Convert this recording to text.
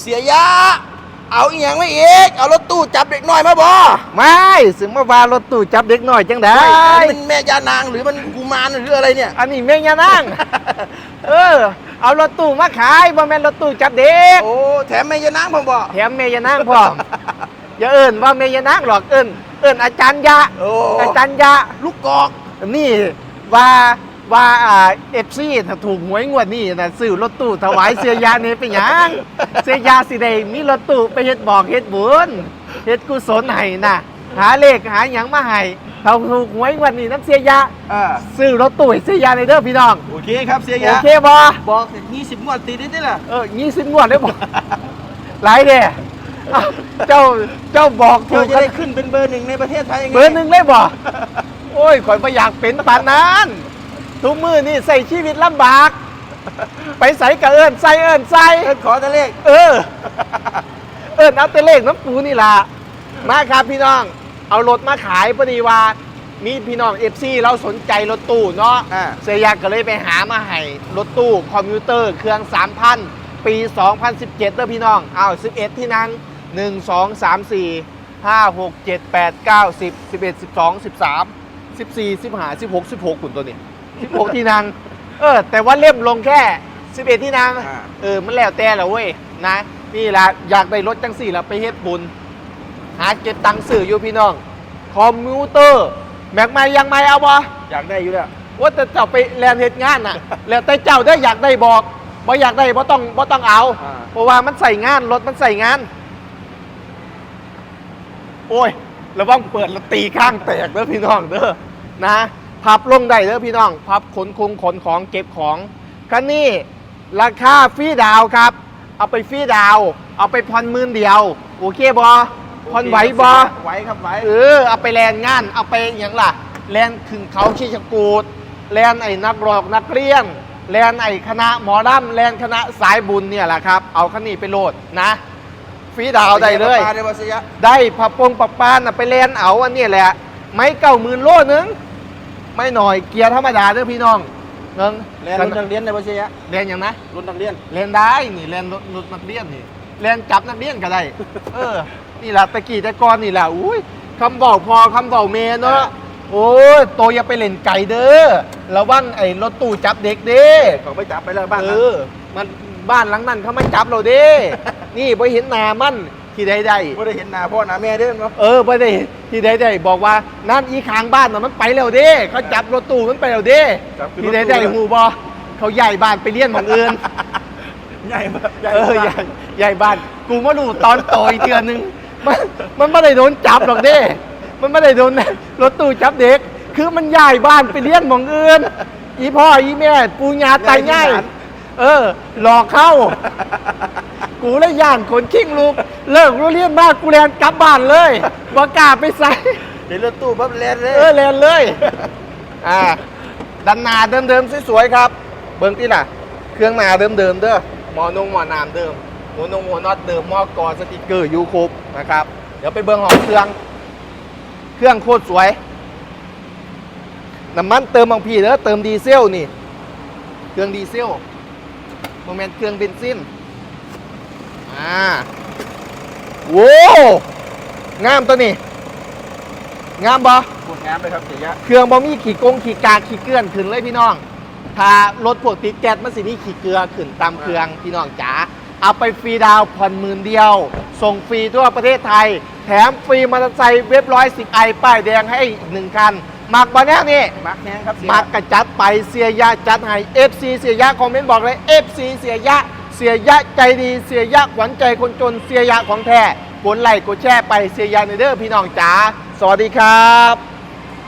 เสียยะ เอาอีหยังไม่อีก เอารถตู้จับเด็กน้อยมาบ่ไม่สิมาว่ารถตู้จับเด็กน้อยจังได้มันแม่ยานางหรือมันกุมารหรืออะไรเนี่ย อันนี้แม่ยานั่งเออ เอารถตู้มาขายบ่แม่นรถตู้จับเด็ก โอ้ แถมแม่ยานางผมบ่แถมแม่ยานั่งพร้อม อย่าเอิ้นว่าแม่ยานั่งหรอกเอิ้นเอิ้นอาจารย์ยะ โอ้อาจารย์ยะ ลูกกอก นี่ว่า ว่าอ่าเอฟซีถ้าถูกหวยงวดนี่นะซื้อรถตู้ถวายเสียยานี่เป็นหยังเสียยาสิได้มีรถตู้ไปเฮ็ดบอกเฮ็ดบุญเฮ็ดกุศลให้น่ะ หาเลขหาหยังมาให้ถ้าถูกหวยงวดนี้น้ำเสียยาอ่าซื้อรถตู้ให้เสียยาในเด้อพี่น้องโอเคครับเสียยะโอเคบ่บอกยี่สิบงวดติดได้ล่ะเออยี่สิบงวดได้บ่หลายเด้อ้าวเจ้าเจ้าบอกถูเธอกจะกันได้ขึ้นเป็นเบอร์หนึ่งในประเทศไทยยังไงเบอร์หนึ่งเลยบ่โอ้ยข่อยไม่อยากเป็นปานนั้น ทุกมือนี่ใส่ชีวิตลำบาก ไปใส่กระเอิญใส่เอิญใส่เอิ้นขอตัวเลข เออ เอิญเอาแต่เลขน้ำปูนี่ล่ะมาครับพี่น้อง เอารถมาขายพอดีว่า มีพี่น้องเอฟซีเราสนใจรถตู้เนาะอ่า เสียยากก็เลยไปหามาให้รถตู้คอมพิวเตอร์เครื่อง 3,000 ปี 2017เด้อพี่น้องเอา11 ที่นั่ง1 2 3 4 5 6 7 8 9 10 11 12 13 14 15 16 16คุณตัวนี้ 16 ที่นั่งเออ แต่ว่าเล่มลงแค่ 11 ที่นั่งอ่า เออ มันแล้วแต่ละเว้ยนะ นี่ละอยากได้รถจังสี่ละไปเฮ็ดบุญ หาเก็บตังค์สื่ออยู่พี่น้อง คอมพิวเตอร์ แม็กไม่ยังไม่เอาบ่อยากได้อยู่แล้ว ว่าแต่เจ้าไปแลนเหตุงานน่ะ แล้วแต่เจ้าได้ออยากได้บอกบ่อยากได้บ่ต้องบ่ต้องเอาอ่า เพราะว่ามันใส่งานรถมันใส่งาน โอ้ยระวังเปิดแล้วตีข้างแตกเด้อพี่น้องเด้อนะ พับลงได้เด้อพี่น้อง พับขนคงขนของเก็บของคันนี้ราคาฟรีดาวน์ครับ เอาไปฟรีดาวน์เอาไปผ่อนหมื่นเดียว โอเคบอผ่อนไหวบอไหวครับไหวเออเอาไปแลนงาน เอาไปอย่างล่ะ แลนขึ้นเขาชีชกูดแลนไอ้นักรอกนักเรียนแลนไอ้คณะหมอลำแลนคณะสายบุญเนี่ยแหละครับ เอาคันนี้ไปโหลดนะฟรีดาวน์ได้เลยปาได้บ่เสียยะได้ผับปงปับปานน่ะไปแลนเอาอันนี้แหละ ไม้เก้าหมื่นโลนึง ไม่หน่อยเกียร์ธรรมดาเด้อพี่น้องเงินแลนรุ่นนักเรียนได้บ่เสียยะแลนอย่างนะรุ่นนักเรียนเรียนได้นี่เรียนรถรถนักเรียนนี่เรียนจับนักเรียนก็ได้ เออ นี่แหละตะกี้แต่ก่อนนี่แหละอุ้ยคำบอกพอคำบอกเมย์เนาะโอ้ยโตอย่าไปเล่นไก่เด้อระวังไอ้รถตู้จับเด็กเด้เขาไปจับไปแล้วบ้านเอนั้นอมันบ้านหลังนั้นเขาไม่จับเราเด้ นี่ไปเห็นหนามัน ที่ใดใดบ่ได้เห็นหน้าพ่อหน้าแม่เด้อเนาะๆเออไปได้ที่ใดใดๆบอกว่านั่นอีขางบ้านน่ะมันไปแล้วเด้เขาจับรถตู้มันไปแล้วเด้จับขึ้นที่รใดถใดตู้ๆหูบอเขาใหญ่บ้านไปเลี้ยนหมองอื่นใหญ่มากใหญ่เออมากใหญ่ใหญ่บ้าน กูมาดูตอนโตอีกเดือนหนึงมันมันไม่ได้โดนจับหรอกเด้ มันไม่ได้โดนรถตู้จับเด็ก คือมันย้ายบ้านไปเลี้ยงหมองอื่นอีพ่ออีแม่ปูญาตายง่ายเออ หลอกเข้า กูเลยย่านคนขิ้งลูก เลิกรู้เรียนมากกูแลนกลับบ้านเลยบ่กล้าไปใส่เห็นรถตู้ปั๊บแลนเลยเออแลนเลยอ่าดันหนาเดิมๆสวยๆครับ เบิ้งที่ล่ะ เครื่องหนาเดิมๆเด้อหมอนงหมอนามเดิมหมวนงหมอนอตเดิมหมอกอสติกเกอร์ยูครบนะครับ เดี๋ยวไปเบิ้งหอเครื่อง เครื่องโคตรสวยน้ำมันเติมบางพีเด้อเติมดีเซลนี่ เครื่องดีเซลโมเมนต์เครื่องเบนซิน อ่าโว้งามตัวนี้ งามบ่ปวดงามเลยครับเสียยะเครื่องบ่มีขี่กงขี่กากขี่เกลื่อนขึ้นเลยพี่น้อง ถ้ารถพวกติดแก๊สมันสิมีขี่เกลือขึ้นตามเครื่องพี่น้องจ๋า เอาไปฟรีดาวน์ผ่อนหมื่นเดียว ส่งฟรีทั่วประเทศไทย แถมฟรีมอเตอร์ไซค์เว็บร้อยสิบไอป้ายแดงให้อีกหนึ่งคันมักบอแน่นี่ มักแห้งครับเสียมักกระจัดไปเสียยะจัดให้ FC เสียยะคอมเมนต์บอกเลย FC เสียยะ เสียยะใจดีเสียยะหวัญใจคนจนเสียยะของแท้กดไลค์กดแชร์ไปเสียยะในเด้อพี่น้องจ๋าสวัสดีครับ